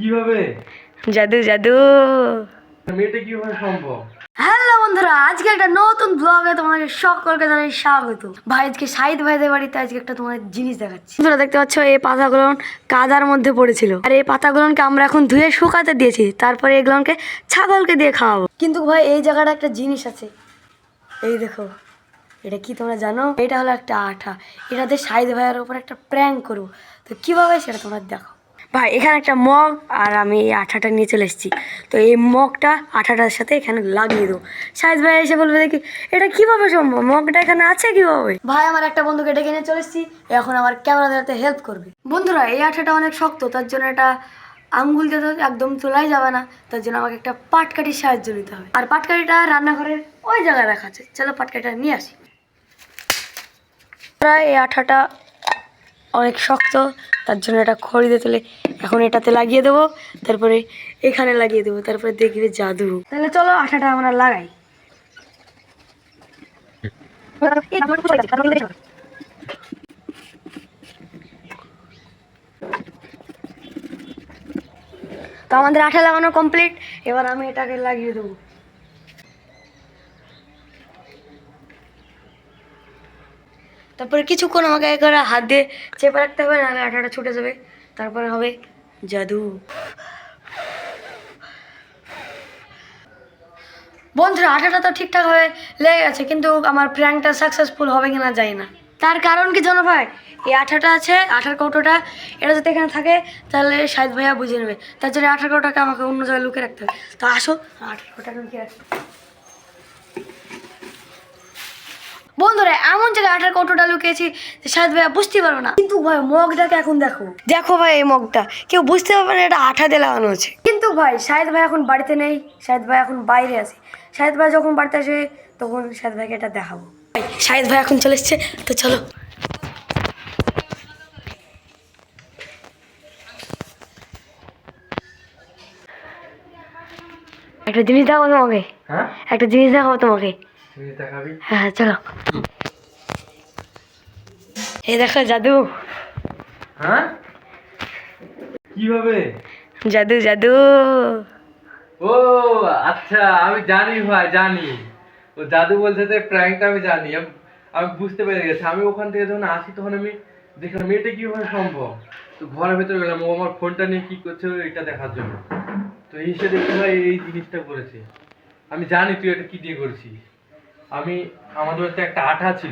কীভাবে? জাদু জাদু। মেয়েটা কীভাবে সম্ভব? হ্যালো বন্ধুরা আজকে একটা নতুন ব্লগে তোমাদের সকলকে জানাই স্বাগত। ভাই আজকে সাইদ ভাইদের বাড়িতে আজকে একটা তোমাদের জিনিস দেখাচ্ছি। বন্ধুরা দেখতে পাচ্ছ এই পাতাগুলো কাদার মধ্যে পড়েছিল। আর এই পাতাগুলোকে আমরা এখন ধুয়ে শুকাতে দিয়েছি। তারপরে এগুলোকে ছাগলকে দিয়ে খাওয়াবো। কিন্তু ভাই এই জায়গাটা একটা জিনিস আছে। এই দেখো এটা কি তোমরা জানো? এটা হলো একটা আঠা। এটাতে সাইদ ভাইয়ের উপর একটা প্র্যাঙ্ক করব। তো কীভাবে সেটা তোমরা দেখো? ভাই এখানে একটা মগ আর আমি এই আঠাটা নিয়ে চলে এসেছি। তো এই মগটা আঠাটার সাথে এখানে লাগিয়ে দেবো। সাইদ ভাই এসে বলবে দেখি এটা কীভাবে সম্ভব? মগটা এখানে আছে কীভাবে? ভাই আমার একটা বন্ধুকে ডেকে নিয়ে চলে এসেছি। এখন আমার ক্যামেরা দেওয়াতে হেল্প করবে। বন্ধুরা এই আঠাটা অনেক শক্ত তার জন্য এটা আঙ্গুল দিয়ে তো একদম তোলাই যাবে না। তার জন্য আমাকে একটা পাটকাঠির সাহায্য নিতে হবে। আর পাটকাঠিটা রান্নাঘরের ওই জায়গায় রাখা আছে। চলো পাটকাঠিটা নিয়ে আসি। প্রায় এই আঠাটা অনেক শক্ত তার জন্য এটা খড়িতে তুলে এখন এটাতে লাগিয়ে দেবো, তারপরে এখানে লাগিয়ে দেবো, তারপরে দেখবে জাদু। তাহলে চলো আঠাটা আমরা লাগাই। তো আমাদের আঠা লাগানো কমপ্লিট এবার আমি এটাকে লাগিয়ে দেবো। তারপরে কিছুক্ষণ আমাকে করে হাত দিয়ে চেপে রাখতে হবে, নাহলে আঠাটা ছুটে যাবে। তারপরে হবে জাদু। বন্ধুরা, আঠাটা তো ঠিকঠাক ভাবে লেগে গেছে, কিন্তু আমার প্র্যাঙ্কটা সাকসেসফুল হবে কিনা জানি না। তার কারণ কি জানো ভাই? এই আঠাটা আছে, আঠার কৌটোটা, এটা যদি এখানে থাকে, তাহলে সাহেদ ভাইয়া বুঝে নেবে। তার জন্য আঠার কৌটাকে আমাকে অন্য জায়গায় লুকিয়ে রাখতে হবে। তো আসো, আঠার কৌটোটাকে লুকিয়ে রাখতে বন্ধুরা আঠার কৌটোটা লুকিয়েছি সাহেদ ভাইয়া বুঝতে পারবে না। কিন্তু ভাই মগটাকে এখন দেখো। দেখো ভাই এই মগটা। কেউ বুঝতে পারবে না এটা আঠা দিয়ে লাগানো আছে কিন্তু ভাই সাহেদ ভাই এখন বাড়িতে নেই সাহেদ ভাই এখন বাইরে আছে। সাহেদ ভাই যখন বাড়িতে আসে তখন সাহেদ ভাইকে এটা দেখাবো। ভাই সাহেদ ভাই এখন চলে এসছে তো চলো। একটা জিনিস দেখাবো তোমাকে? হ্যাঁ? একটা জিনিস দেখাবো তোমাকে? হ্যাঁ হ্যাঁ, চলো। এই দেখো জাদু। হ্যাঁ? কীভাবে? জাদু জাদু। ও আচ্ছা আমি জানি ভাই জানি। ও জাদু বলছে যে প্র্যাঙ্কটা আমি জানি আমি- বুঝতে পেরে গেছি। আমি ওখান থেকে যখন আসি তখন আমি দেখলাম মেয়েটা কীভাবে সম্ভব? তো ঘরের ভেতরে গেলাম ও আমার ফোনটা নিয়ে কি করছে এটা দেখার জন্য। তো এসে দেখি ভাই এই জিনিসটা করেছে। আমি জানি তুই এটা কি দিয়ে করেছিস। আমি আমাদের একটা আঠা ছিল।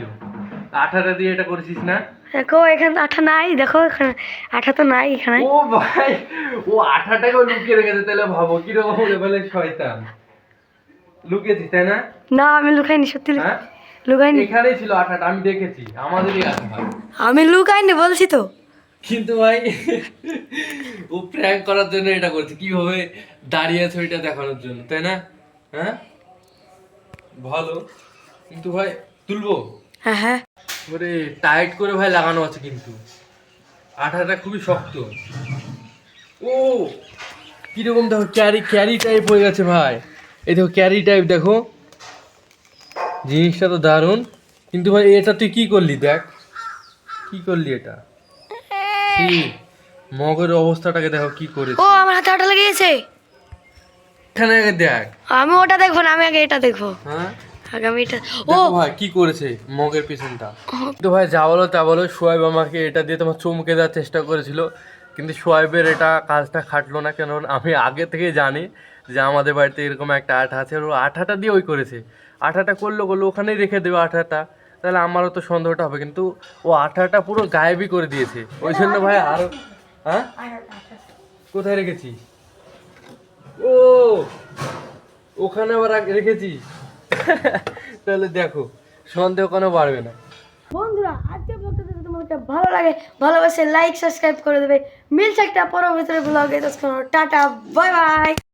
আঠাটা দিয়ে এটা করেছিস না? দেখো এখানে আঠা নাই দেখো এখানে আঠা তো নাই এখানে। ও ভাই ও আঠাটাকেও লুকিয়ে রেখেছে তাহলে ভাবো কীরকম লেভেলের শয়তান। লুকিয়েছিস তাই না? না আমি লুকাইনি সত্যি হ্যাঁ? লুকাইনি। এখানেই ছিল আঠাটা আমি দেখেছি আমাদেরই আঠা আমি লুকাইনি বলছি তো। কিন্তু ভাই ও প্র্যাঙ্ক করার জন্য এটা করছে কীভাবে দাঁড়িয়ে আছে ওইটা দেখানোর জন্য তাই না? হ্যাঁ? ভালো। কিন্তু ভাই তুলবো? হ্যাঁ হ্যাঁ। ওরে টাইট করে ভাই লাগানো আছে কিন্তু। আঠাটা খুবই শক্ত। ও কীরকম দেখো ক্যারি ক্যারি টাইপ হয়ে গেছে ভাই। এই দেখো ক্যারি টাইপ দেখো। জিনিসটা তো দারুণ। কিন্তু ভাই এটা তুই কি করলি দেখ? কি করলি এটা? কি? মগের অবস্থাটাকে দেখো কি করেছে। ও আমার হাতে আঠা লেগেছে এখানে আগে দেখ। আমি ওটা দেখব না আমি আগে এটা দেখব। হ্যাঁ? আগে আমি এটা ও ভাই, কি করেছে মগের পিছনটা। তো ভাই, যা বলো তা বলো সোয়াইব আমাকে এটা দিয়ে তোমার চমকে দেওয়ার চেষ্টা করেছিল, কিন্তু সোয়াইবের এটা কাজটা খাটলো না কেন আমি আগে থেকে জানি যে আমাদের বাড়িতে এরকম একটা আঠা আছে ও আঠাটা দিয়ে ওই করেছে। আঠাটা করল করল ওখানেই রেখে দেবে আঠাটা, তাহলে আমারও তো সন্দেহটা হবে। কিন্তু ও আঠাটা পুরো গায়েবই করে দিয়েছে। ওই জন্য ভাই, আরও হ্যাঁ? কোথায় রেখেছি ও! ওখানে আবার রাখ- রেখেছিস? তাহলে দেখো, সন্দেহ কোনো বাড়বে না। বন্ধুরা, আজকে ব্লগটা যদি তোমাদের ভালো লাগে, ভালোবাসে লাইক সাবস্ক্রাইব করে দেবে। মিলছে একটা পরবর্তী ব্লগে টাটা বাই বাই